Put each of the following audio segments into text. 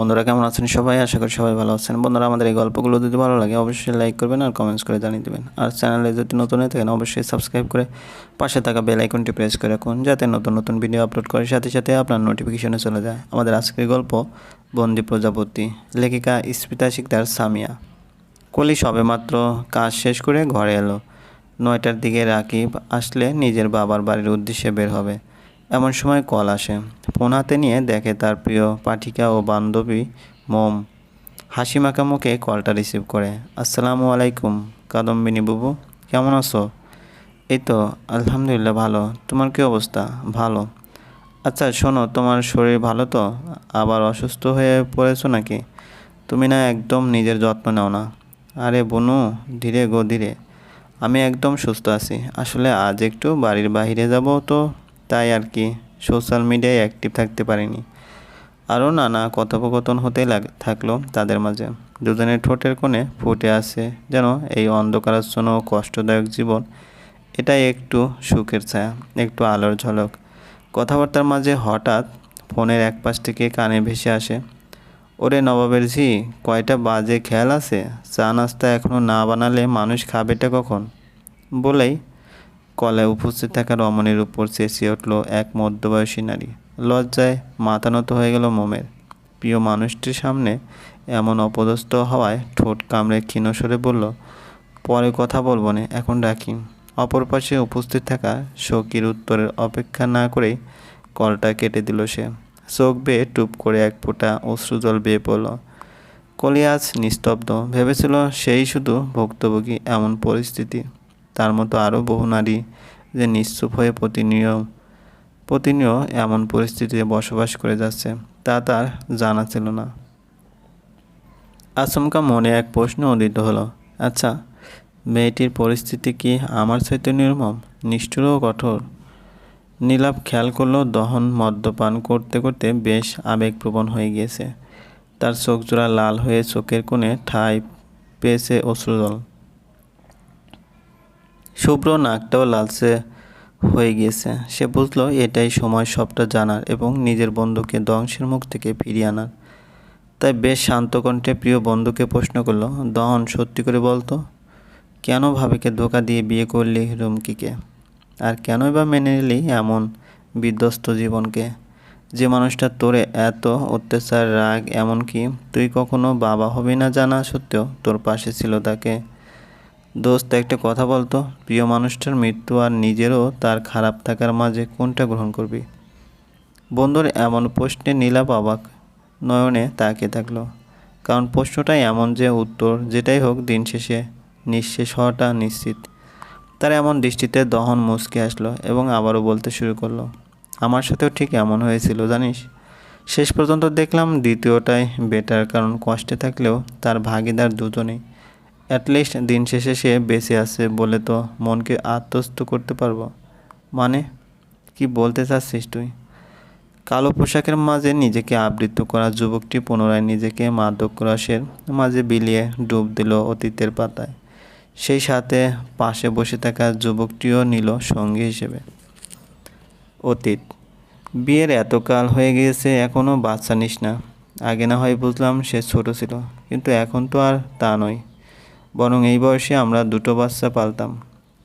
বন্ধুরা, কেমন আছেন সবাই? আশা করি সবাই ভালো আছেন। বন্ধুরা, আমাদের এই গল্পগুলো যদি ভালো লাগে, অবশ্যই লাইক করবেন আর কমেন্টস করে জানিয়ে দেবেন। আর চ্যানেলে যদি নতুন হয়ে থাকেন, অবশ্যই সাবস্ক্রাইব করে পাশে থাকা বেল আইকনটি প্রেস করে রাখুন, যাতে নতুন নতুন ভিডিও আপলোড করার সাথে সাথে আপনার নোটিফিকেশনে চলে যায়। আমাদের আজকের গল্প, বন্দি প্রজাপতি, লেখিকা স্মিতা শিকদার সামিয়া। কলি সবেমাত্র কাজ শেষ করে ঘরে এলো। নয়টার দিকে রাকিব আসলে নিজের বাবার বাড়ির উদ্দেশ্যে বের হবে। এমন সময় কল আসে। ফোন হাতে নিয়ে দেখে তার প্রিয় পাঠিকা ও বান্ধবী মোম। হাসি মাখা মুখে কলটা রিসিভ করে, আসসালামু আলাইকুম কাদম্বিনী বুবু, কেমন আছো? এই তো, আলহামদুলিল্লাহ ভালো। তোমার কী অবস্থা? ভালো। আচ্ছা শোনো, তোমার শরীর ভালো তো? আবার অসুস্থ হয়ে পড়েছো নাকি? তুমি না একদম নিজের যত্ন নাও না। আরে বনু, ধীরে গো, ধীরে। আমি একদম সুস্থ আছি। আসলে আজ একটু বাড়ির বাইরে যাব তো? তাই আর কি সোশ্যাল মিডিয়ায় অ্যাক্টিভ থাকতে পারিনি। আরও নানা কথোপকথন হতে লাগ, থাকল তাদের মাঝে। দুজনের ঠোঁটের কোণে ফুটে আসে যেন এই অন্ধকারাচ্ছন্ন ও কষ্টদায়ক জীবন। এটাই একটু সুখের ছায়া, একটু আলোর ঝলক। কথাবার্তার মাঝে হঠাৎ ফোনের এক পাশ থেকে কানে ভেসে আসে, ওরে নবাবের ঝি, কয়টা বাজে খেয়াল আছে? চা নাস্তা এখনও না বানালে মানুষ খাবেটা কখন? বলেই কলে উপস্থিত থাকা রমণীর উপর চেঁচিয়ে উঠল এক মধ্যবয়সী নারী। লজ্জায় মাথা নত হয়ে গেল মোমের। প্রিয় মানুষটির সামনে এমন অপদস্থ হওয়ায় ঠোঁট কামড়ে ক্ষীণস্বরে বলল, পরে কথা বলব না, এখন ডাকি। অপর পাশে উপস্থিত থাকা শোকির উত্তরের অপেক্ষা না করেই কলটা কেটে দিল সে। চোখ বেয়ে টুপ করে এক ফোঁটা অশ্রুজল বেয়ে পড়ল। কলিয়াজ নিস্তব্ধ, ভেবেছিল সেই শুধু ভুক্তভোগী এমন পরিস্থিতি। তার মতো আরও বহু নারী যে নিশ্চুপ হয়ে প্রতিনিয় প্রতিনিয় এমন পরিস্থিতিতে বসবাস করে যাচ্ছে, তা তার জানা ছিল না। আচমকা মনে এক প্রশ্ন উদিত হলো আচ্ছা মেয়েটির পরিস্থিতি কি আমার চাইতে নির্মম, নিষ্ঠুর ও কঠোর? নীলাপ খেয়াল করল, দহন মদ্যপান করতে করতে বেশ আবেগপ্রবণ হয়ে গিয়েছে। তার চোখ জোড়া লাল হয়ে চোখের কোণে ঠাই পেয়েছে অশ্রুজল। শুভ্র নাকটাও লালচে হয়ে গিয়েছে। সে বুঝলো এটাই সময় সবটা জানার এবং নিজের বন্ধুকে ধ্বংসের মুখ থেকে ফিরিয়ে আনার। তাই বেশ শান্ত কণ্ঠে প্রিয় বন্ধুকে প্রশ্ন করল, দহন, সত্যি করে বলতো, কেন ভাবিকে ধোকা দিয়ে বিয়ে করলি রুমকিকে? আর কেনই বা মেনে নিলি এমন বিধ্বস্ত জীবনকে? যে মানুষটা তোরে এত অত্যাচার, রাগ, এমনকি তুই কখনো বাবা হবি না জানা সত্ত্বেও তোর পাশে ছিল তাকে দোস্ত, একটা কথা বলতো, প্রিয় মানুষটার মৃত্যু আর নিজেরও তার খারাপ থাকার মাঝে কোনটা গ্রহণ করবি? বন্ধুর এমন প্রশ্নে নীলাপ অবাক নয়নে তাকে থাকল কারণ প্রশ্নটাই এমন যে উত্তর, যেটাই হোক দিন শেষে, নিঃশেষ হওয়াটা নিশ্চিত। তার এমন দৃষ্টিতে দহন মুচকে আসলো এবং আবারও বলতে শুরু করল, আমার সাথেও ঠিক এমন হয়েছিল, জানিস? শেষ পর্যন্ত দেখলাম দ্বিতীয়টাই বেটার কারণ কষ্টে থাকলেও তার ভাগিদার দুজনেই অ্যাটলিস্ট দিন শেষে সে বেঁচে আছে বলে তো মনকে আত্মস্থ করতে পারব। মানে কি বলতে চাচ্ছিস তুই? কালো পোশাকের মাঝে নিজেকে আবৃত করা যুবকটি পুনরায় নিজেকে মাদক রসের মাঝে বিলিয়ে ডুব দিল অতীতের পাতায়। সেই সাথে পাশে বসে থাকা যুবকটিও নিল সঙ্গী হিসেবে। অতীত, বিয়ের এতকাল হয়ে গিয়েছে এখনও বাচ্চা নিস না। আগে না হয় বুঝলাম সে ছোট ছিল, কিন্তু এখন তো আর তা নয়। বরং এই বয়সে আমরা দুটো বাচ্চা পালতাম।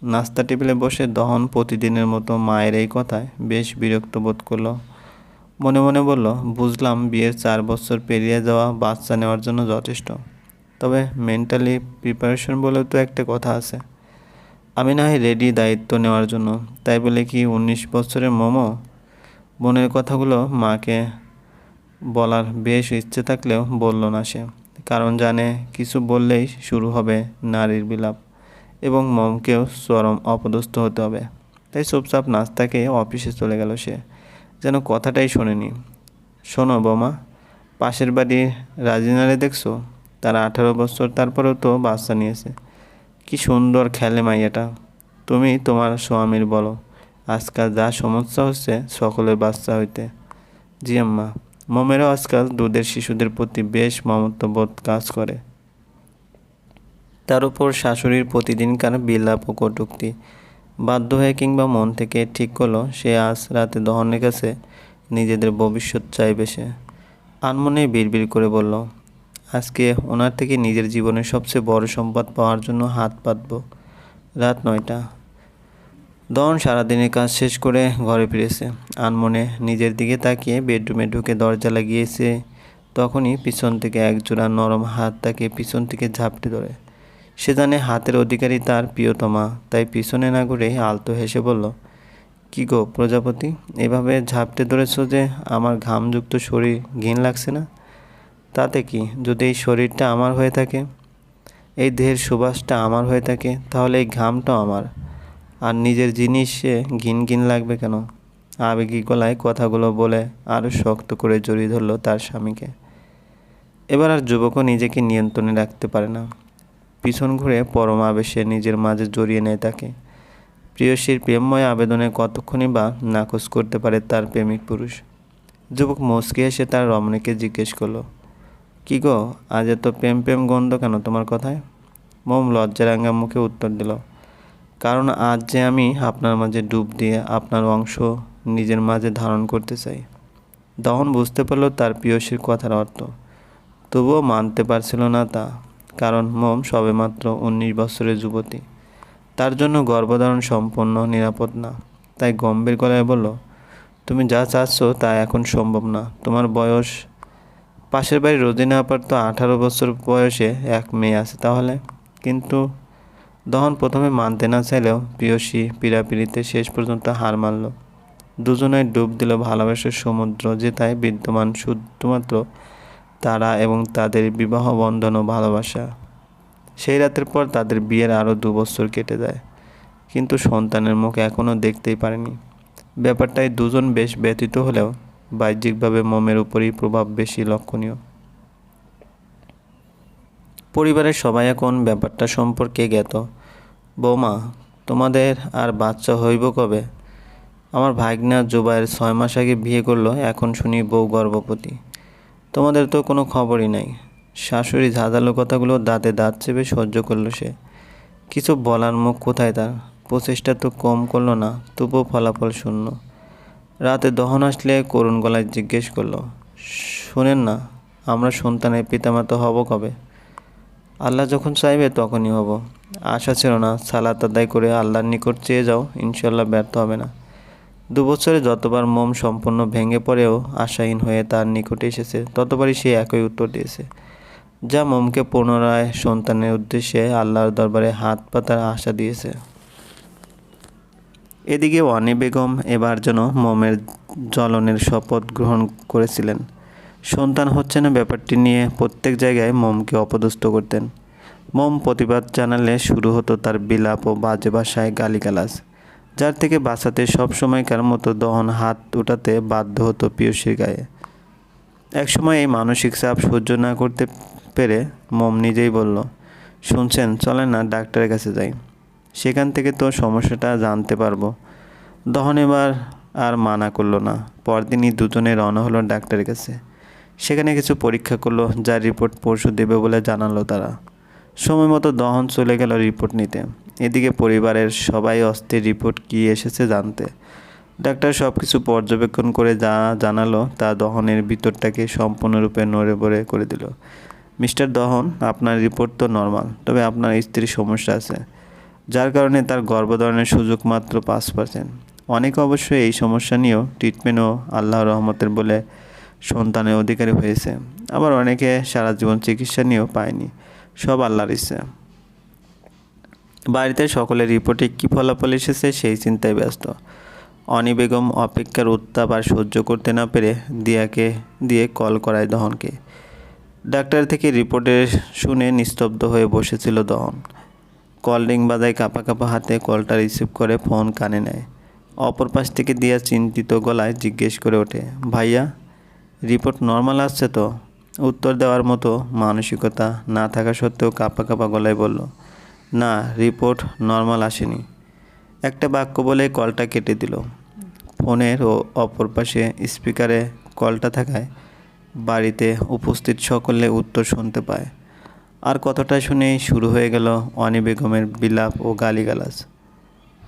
নাস্তা টেবিলে বসে দহন প্রতিদিনের মতো মায়ের এই কথায় বেশ বিরক্ত বোধ করল। মনে মনে বলল, বুঝলাম বিয়ের চার বছর পেরিয়ে যাওয়া বাচ্চা নেওয়ার জন্য যথেষ্ট। তবে মেন্টালি প্রিপারেশন বলেও তো একটা কথা আছে। আমি না হয় রেডি দায়িত্ব নেওয়ার জন্য। তাই বলে কি উনিশ বছরের মোমো? বোনের কথাগুলো মাকে বলার বেশ ইচ্ছে থাকলেও বলল না সে। কারণ জানে কিছু বললেই শুরু হবে নারীর বিলাপ এবং মমকেও চরম অপদস্থ হতে হবে। তাই চুপচাপ নাস্তাকে অফিসে চলে গেল সে। যেন কথাটাই শোনেনি। শোনো বোমা, পাশের বাড়ি রাজিনারে দেখছ? তার আঠারো বছর তারপরেও তো বাচ্চা নিয়েছে। কি সুন্দর খেলে মাইয়াটা। তুমি তোমার স্বামীর বলো, আজকাল যা সমস্যা হচ্ছে সকলের বাচ্চা হইতে। জি আম্মা। মমেরও আজকাল দুধের শিশুদের প্রতি বেশ মমত্ববোধ কাজ করে। তার উপর শাশুড়ির প্রতিদিনকার বিলাপ ও কটুক্তি। বাধ্য হয়ে কিংবা মন থেকে ঠিক করল, সে আজ রাতে দহনের কাছে নিজেদের ভবিষ্যৎ চাইবে সে। আনমনে বিড়বিড় করে বলল, আজকে ওনার থেকে নিজের জীবনের সবচেয়ে বড় সম্পদ পাওয়ার জন্য হাত পাতব। রাত নয়টা। দন সারাদিনের কাজ শেষ করে ঘরে ফিরেছে। আনমনে নিজের দিকে তাকিয়ে বেডরুমে ঢুকে দরজা লাগিয়েছে। তখনই পিছন থেকে এক জোড়া নরম হাত তাকে পিছন থেকে ঝাপটে ধরে। সে জানে হাতের অধিকারী তার প্রিয়তমা, তাই পিছনে না ঘুরে আলতো হেসে বলল, কি গো প্রজাপতি, এভাবে ঝাপটে ধরেছ যে আমার ঘামযুক্ত শরীর ঘিন লাগছে না? তাতে কি যদি এই শরীরটা আমার হয়ে থাকে? এই দেহের সুবাসটা আমার হয়ে থাকে, তাহলে এই ঘামটাও আমার। আর নিজের জিনিসে ঘিন ঘিন লাগবে কেন? আবেগী গলায় কথাগুলো বলে আরও শক্ত করে জড়িয়ে ধরলো তার স্বামীকে। এবার আর যুবকও নিজেকে নিয়ন্ত্রণে রাখতে পারে না। পিছন ঘুরে পরম আবেশে নিজের মাঝে জড়িয়ে নেয় তাকে। প্রিয়সীর প্রেমময় আবেদনে কতক্ষণই বা নাকচ করতে পারে তার প্রেমিক পুরুষ? যুবক মুচকে এসে তার রমণীকে জিজ্ঞেস করল, কি গো, আজ এত প্রেম প্রেম গন্ধ কেন তোমার কথায়? মোম লজ্জারাঙ্গা মুখে উত্তর দিল কারণ আজ যে আমি আপনার মাঝে ডুব দিয়ে আপনার অংশ নিজের মাঝে ধারণ করতে চাই। দহন বুঝতে পারল তার প্রিয়সীর কথার অর্থ। তবুও মানতে পারছিল না তা, কারণ মোম সবেমাত্র উনিশ বছরের যুবতী। তার জন্য গর্ভধারণ সম্পন্ন, নিরাপদ না। তাই গম্ভীর গলায় বলল, তুমি যা চাচ্ছ তা এখন সম্ভব না। তোমার বয়স, পাশের বাড়ি রোজিনা আপার তো আঠারো বছর বয়সে এক মেয়ে আছে তাহলে। কিন্তু দহন প্রথমে মানতে না চাইলেও প্রিয়সী পিড়াপিড়িতে শেষ পর্যন্ত হার মানল। দুজনায় ডুব দিল ভালোবাসার সমুদ্র যেটায় বিদ্যমান শুধুমাত্র তারা এবং তাদের বিবাহ বন্ধন ও ভালোবাসা। সেই রাতের পর তাদের বিয়ের আরও দু বছর কেটে যায়। কিন্তু সন্তানের মুখ এখনও দেখতেই পারেনি। ব্যাপারটায় দুজন বেশ ব্যতীত হলেও বাহ্যিকভাবে মোমের উপরই প্রভাব বেশি লক্ষণীয়। পরিবারের সবাই এখন ব্যাপারটা সম্পর্কে জ্ঞাত। বৌমা, তোমাদের আর বাচ্চা হইব কবে? আমার ভাগনা জুবাইয়ের ছয় মাস আগে বিয়ে করল, এখন শুনি বউ গর্ভবতী। তোমাদের তো কোনো খবরই নাই। শাশুড়ি ঝাঁঝালো কথাগুলো দাঁতে দাঁত চেপে সহ্য করল সে। কিছু বলার মুখ কোথায় তার? প্রচেষ্টা তো কম করল না, তবুও ফলাফল শূন্য। রাতে দহন আসলে করুণ গলায় জিজ্ঞেস করল, শোনেন না, আমরা সন্তানের পিতামাতা হব কবে? আল্লাহ যখন চাইবে তখনই হব। আশা ছিল না। সালাত আদায় করে আল্লাহর নিকট চেয়ে যাও ইনশাল্লাহ ব্যর্থ হবে না। দু বছরে যতবার মোম সম্পূর্ণ ভেঙে পড়েও আশাহীন হয়ে তার নিকটে এসেছে, ততবারই সে একই উত্তর দিয়েছে। যা মোমকে পুনরায় সন্তানের উদ্দেশ্যে আল্লাহর দরবারে হাত পাতার আশা দিয়েছে। এদিকে ওয়ানি বেগম এবার যেন মোমের জ্বলনের শপথ গ্রহণ করেছিলেন। সন্তান হচ্ছে না ব্যাপারটি নিয়ে প্রত্যেক জায়গায় মমকে অপদস্থ করতেন। মম প্রতিবাদ জানালে শুরু হতো তার বিলাপ ও বাজে ভাষায় গালিগালাজ, যার থেকে বাঁচাতে সব সময়কার মতো দহন হাত উঠাতে বাধ্য হতো পিয়সীর গায়ে। একসময় এই মানসিক চাপ সহ্য না করতে পেরে মম নিজেই বলল, শুনছেন, চলেন না, ডাক্তারের কাছে যাই। সেখান থেকে তো সমস্যাটা জানতে পারব। দহন এবার আর মানা করল না। পরদিনই দুজনে রওনা হলো ডাক্তারের কাছে। সেখানে কিছু পরীক্ষা করল যার রিপোর্ট পরশু দেবে বলে জানালো তারা। সময় মতো দহন চলে গেল রিপোর্ট নিতে। এদিকে পরিবারের সবাই অস্থির রিপোর্ট কী এসেছে জানতে। ডাক্তার সব কিছু পর্যবেক্ষণ করে যা জানালো, তা দহনের ভিতরটাকে সম্পূর্ণরূপে নড়ে বড়ে করে দিল। মিস্টার দহন, আপনার রিপোর্ট তো নর্মাল, তবে আপনার স্ত্রীর সমস্যা আছে, যার কারণে তার গর্ভধারণের সুযোগ মাত্র পাঁচ পার্সেন্ট অনেকে অবশ্যই এই সমস্যা নিয়েও ট্রিটমেন্টও আল্লাহর রহমতের বলে সন্তানের অধিকারী হয়েছে। আবার অনেকে সারা জীবন চিকিৎসা নিয়েও পায়নি। সব আল্লাহর ইচ্ছা। বাড়িতে সকলের রিপোর্টে কী ফলাফল এসেছে সেই চিন্তায় ব্যস্ত। অনি বেগম অপেক্ষার উত্তাপ আর সহ্য করতে না পেরে দিয়াকে দিয়ে কল করায় দহনকে। ডাক্তার থেকে রিপোর্টে শুনে নিস্তব্ধ হয়ে বসেছিল দহন। কল রিং কাঁপা কাঁপা হাতে কলটা রিসিভ করে ফোন কানে নেয়। অপর পাশ থেকে দিয়া চিন্তিত গলায় জিজ্ঞেস করে ওঠে, ভাইয়া রিপোর্ট নর্মাল আসছে তো? উত্তর দেওয়ার মতো মানসিকতা না থাকা সত্ত্বেও কাপা কাপা গলায় বলল, না, রিপোর্ট নর্মাল আসেনি। একটা বাক্য বলে কলটা কেটে দিল। ফোনের ও অপর পাশে স্পিকারে কলটা থাকায় বাড়িতে উপস্থিত সকলে উত্তর শুনতে পায়। আর কথাটা শুনেই শুরু হয়ে গেল অনি বেগমের বিলাপ ও গালিগালাজ।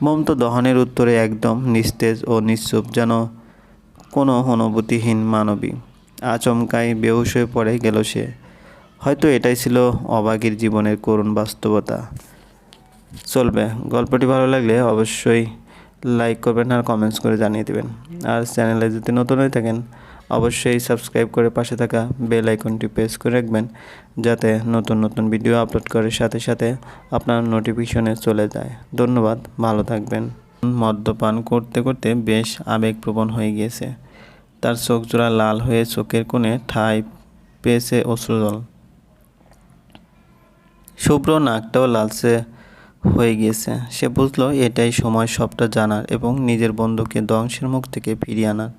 মমতা দহনের উত্তরে একদম নিস্তেজ ও নিশ্চুপ যেন কোনো অনুভূতিহীন মানবী। আচমকাই বেহুশ হয়ে পড়ে গেল সে। হয়তো এটাই ছিল অবাগীর জীবনের করুণ বাস্তবতা। চলবে। গল্পটি ভালো লাগলে অবশ্যই লাইক করবেন আর কমেন্টস করে জানিয়ে দেবেন। আর চ্যানেলে যদি নতুন হয়ে থাকেন, অবশ্যই সাবস্ক্রাইব করে পাশে থাকা বেল আইকনটি প্রেস করে রাখবেন, যাতে নতুন নতুন ভিডিও আপলোড করার সাথে সাথে আপনার নোটিফিকেশনে চলে যায়। ধন্যবাদ। ভালো থাকবেন। মদ্যপান করতে করতে বেশ আবেগপ্রবণ হয়ে গিয়েছে। তার চোখ জোড়া লাল হয়ে চোখের কোণে ঠাঁই পেয়েছে অশ্রুজল শুভ্র নাকটাও লালচে হয়ে গিয়েছে। সে বুঝলো, এটাই সময় সবটা জানার এবং নিজের বন্ধুকে ধ্বংসের মুখ থেকে ফিরিয়ে আনার।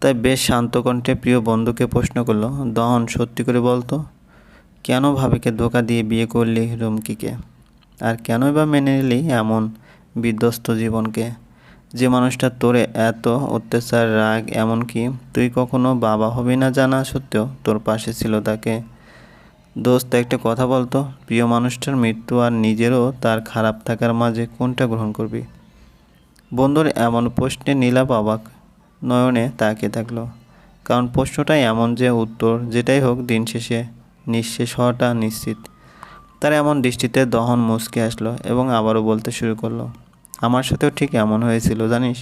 তাই বেশ শান্ত কণ্ঠে প্রিয় বন্ধুকে প্রশ্ন করল, দহন সত্যি করে বলতো? কেন ভাবিকে ধোকা দিয়ে বিয়ে করলি রুমকিকে? আর কেনই বা মেনে নিলি এমন বিধ্বস্ত জীবনকে? যে মানুষটা তোরে এত অত্যাচার, রাগ, এমনকি তুই কখনো বাবা হবি না জানা সত্ত্বেও তোর পাশে ছিল তাকে। দোস্ত, একটা কথা বলতো, প্রিয় মানুষটার মৃত্যু আর নিজেরও তার খারাপ থাকার মাঝে কোনটা গ্রহণ করবি? বন্ধুর এমন প্রশ্নে নীলাপ অবাক নয়নে তাকিয়ে থাকল। কারণ প্রশ্নটাই এমন যে উত্তর, যেটাই হোক দিন শেষে নিঃশেষ হওয়াটা নিশ্চিত। তার এমন দৃষ্টিতে দহন মুচকে আসলো এবং আবারও বলতে শুরু করল আমার সাথেও ঠিক এমন হয়েছিল, জানিস?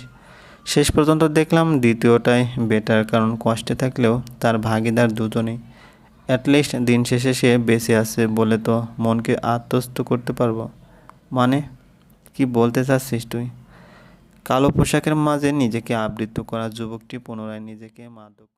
শেষ পর্যন্ত দেখলাম দ্বিতীয়টাই বেটার কারণ কষ্টে থাকলেও তার ভাগিদার দুজনেই। অ্যাটলিস্ট দিন শেষে সে বেঁচে আছে বলে তো মনকে আত্মস্থ করতে পারব। মানে কি বলতে চাচ্ছিস তুই? কালো পোশাকের মাঝে নিজেকে আবৃত করা যুবকটি পুনরায় নিজেকে মাদক